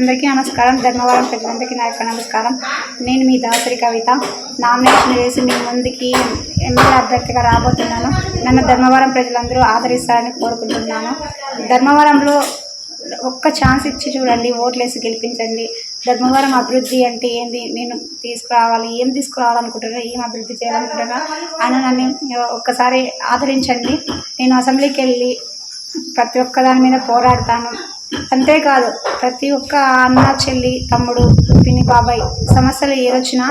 అందరికీ నమస్కారం. ధర్మవరం ప్రజలందరికీ నా యొక్క నమస్కారం. నేను మీ దాసరి కవిత. నామినేషన్ వేసి మీ ముందుకి ఎమ్మెల్యే అభ్యర్థిగా రాబోతున్నాను. నన్ను ధర్మవరం ప్రజలందరూ ఆదరిస్తారని కోరుకుంటున్నాను. ధర్మవరంలో ఒక్క ఛాన్స్ ఇచ్చి చూడండి ఓట్లేసి గెలిపించండి. ధర్మవరం అభివృద్ధి అంటే ఏంది? నేను తీసుకురావాలి ఏం తీసుకురావాలనుకుంటున్నా ఏం అభివృద్ధి చేయాలనుకుంటున్నా అని నన్ను ఒక్కసారి ఆదరించండి. నేను అసెంబ్లీకి వెళ్ళి ప్రతి ఒక్క దాని మీద పోరాడతాను. అంతేకాదు ప్రతి ఒక్క అన్న చెల్లి తమ్ముడు పిన్ని బాబాయ్ సమస్యలు ఏదొచ్చినా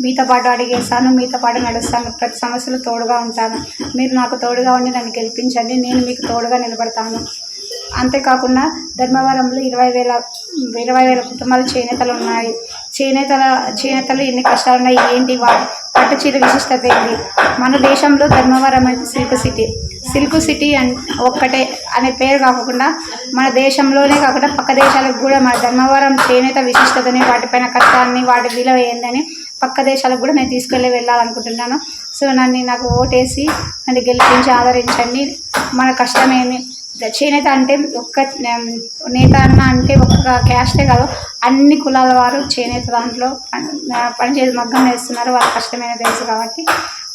మీతో పాటు అడిగేస్తాను మీతో పాటు నడుస్తాను. ప్రతి సమస్యలు తోడుగా ఉంటాను. మీరు నాకు తోడుగా ఉండి నన్ను గెలిపించండి. నేను మీకు తోడుగా నిలబడతాను. అంతేకాకుండా ధర్మవరంలో ఇరవై వేల ఇరవై వేల కుటుంబాలు చేనేతలు ఉన్నాయి. చేనేతల చేనేతలు ఎన్ని కష్టాలు ఉన్నాయి ఏంటి? వా పట్టు చీర విశిష్టత ఏంటి? మన దేశంలో ధర్మవరం అయితే సిల్క్ సిటీ. సిల్క్ సిటీ అన్ ఒక్కటే అనే పేరు కాకుండా మన దేశంలోనే కాకుండా పక్క దేశాలకు కూడా మన ధర్మవరం చేనేత విశిష్టతని వాటిపైన కష్టాన్ని వాటి విలువ ఏందని పక్క దేశాలకు కూడా నేను తీసుకెళ్ళి వెళ్ళాలనుకుంటున్నాను. సో నన్ను నాకు ఓటేసి నన్ను గెలిపించి ఆదరించండి. మన కష్టమేమి? చేనేత అంటే ఒక్క నేత అన్న అంటే ఒక్క క్యాస్టే కాదు. అన్ని కులాల వారు చేనేత దాంట్లో పని- పనిచేసి మగ్గం వేస్తున్నారు. వాళ్ళ కష్టమైన తెలుసు కాబట్టి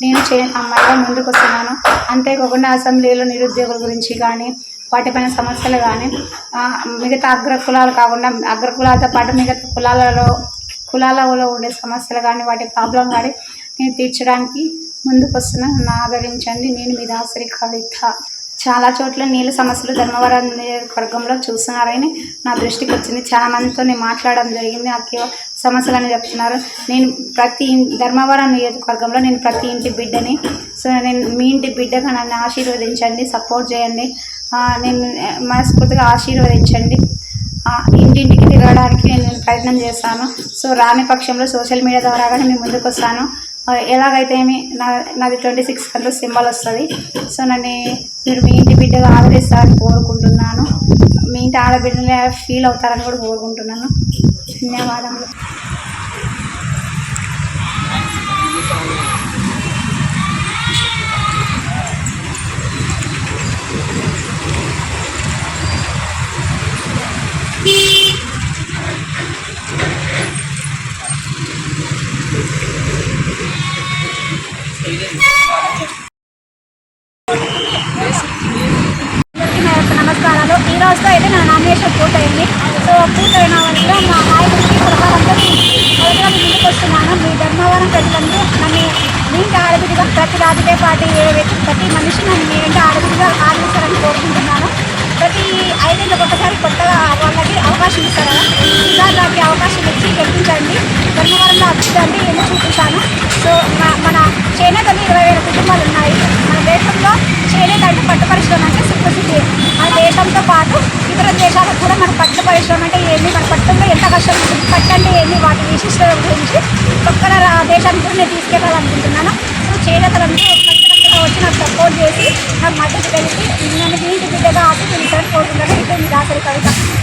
నేను చేనేత అమ్మాయిగా ముందుకు వస్తున్నాను. అంతేకాకుండా అసెంబ్లీలో నిరుద్యోగుల గురించి కానీ వాటిపైన సమస్యలు కానీ మిగతా అగ్ర కులాలు కాకుండా అగ్ర కులాలతో పాటు మిగతా కులాలలో కులాలలో ఉండే సమస్యలు కానీ వాటి ప్రాబ్లం కానీ నేను తీర్చడానికి ముందుకు వస్తున్నాను. నన్ను ఆదరించండి. నేను మీ దాసరి కవిత. చాలా చోట్ల నీళ్ళ సమస్యలు ధర్మవరం నియోజకవర్గంలో చూస్తున్నారని నా దృష్టికి వచ్చింది. చాలా మందితో నేను మాట్లాడడం జరిగింది. నాకు సమస్యలు అని చెప్తున్నారు. నేను ప్రతి ధర్మవరం నియోజకవర్గంలో నేను ప్రతి ఇంటి బిడ్డని సో నేను మీ ఇంటి బిడ్డగా నన్ను ఆశీర్వదించండి సపోర్ట్ చేయండి. నేను మనస్ఫూర్తిగా ఆశీర్వదించండి. ఇంటింటికి తిరగడానికి నేను ప్రయత్నం చేస్తాను. సో రాని పక్షంలో సోషల్ మీడియా ద్వారా కానీ నేను ముందుకు వస్తాను ఎలాగైతే ఏమి నా నాది ట్వంటీ సిక్స్ కంటే సింబల్ వస్తుంది. సో నన్ను మీరు మీ ఇంటి బిడ్డగా ఆదరిస్తారని కోరుకుంటున్నాను. మీ ఇంటి ఆడబిడ్డలే ఫీల్ అవుతారని కూడా కోరుకుంటున్నాను. ధన్యవాదములు. నమస్కారాలు. ఈ రోజుతో అయితే నా నామినేషన్ పూర్తయింది. సో పూర్తయిన వల్ల మా నాయకుడికి ప్రకారంగా మొదటిగా ముందుకు వస్తున్నాను. మీ ధర్మవరం ప్రజలందరూ నన్ను మీ ఇంటి ఆడబిడ్డగా ప్రతి రాజకీయ పార్టీ ప్రతి మనిషి నన్ను మీ ఆడబిడ్డగా ఆదరిస్తారని కోరుకుంటున్నాను ప్రతి ఐదేళ్ళకి ఒకసారి కొత్తగా వాళ్ళకి అవకాశం ఇస్తారు కదా ఈసారి నాకు ఈ అవకాశం ఇచ్చి గెలిపించండి ధర్మవరంలో అభివృద్ధి అంటే ఏమో చూపించాను సో మన- మన చేనేతలు ఇరవై వేల కుటుంబాలు ఉన్నాయి మన దేశంలో చేనేత అంటే పట్టు పరిశ్రమ అంటే సిద్ధసిద్ధి మన దేశంతో పాటు ఇతర దేశాలకు కూడా మన పట్టు పరిశ్రమ అంటే ఏమి? మన పట్టులో ఎంత కష్టం ఉంటుంది? పట్టు అంటే ఏంటి వాటి విశిష్టత గురించి పక్కన దేశానికి కూడా నేను తీసుకెళ్ళాలనుకుంటున్నాను. సో చేనేతలందరూ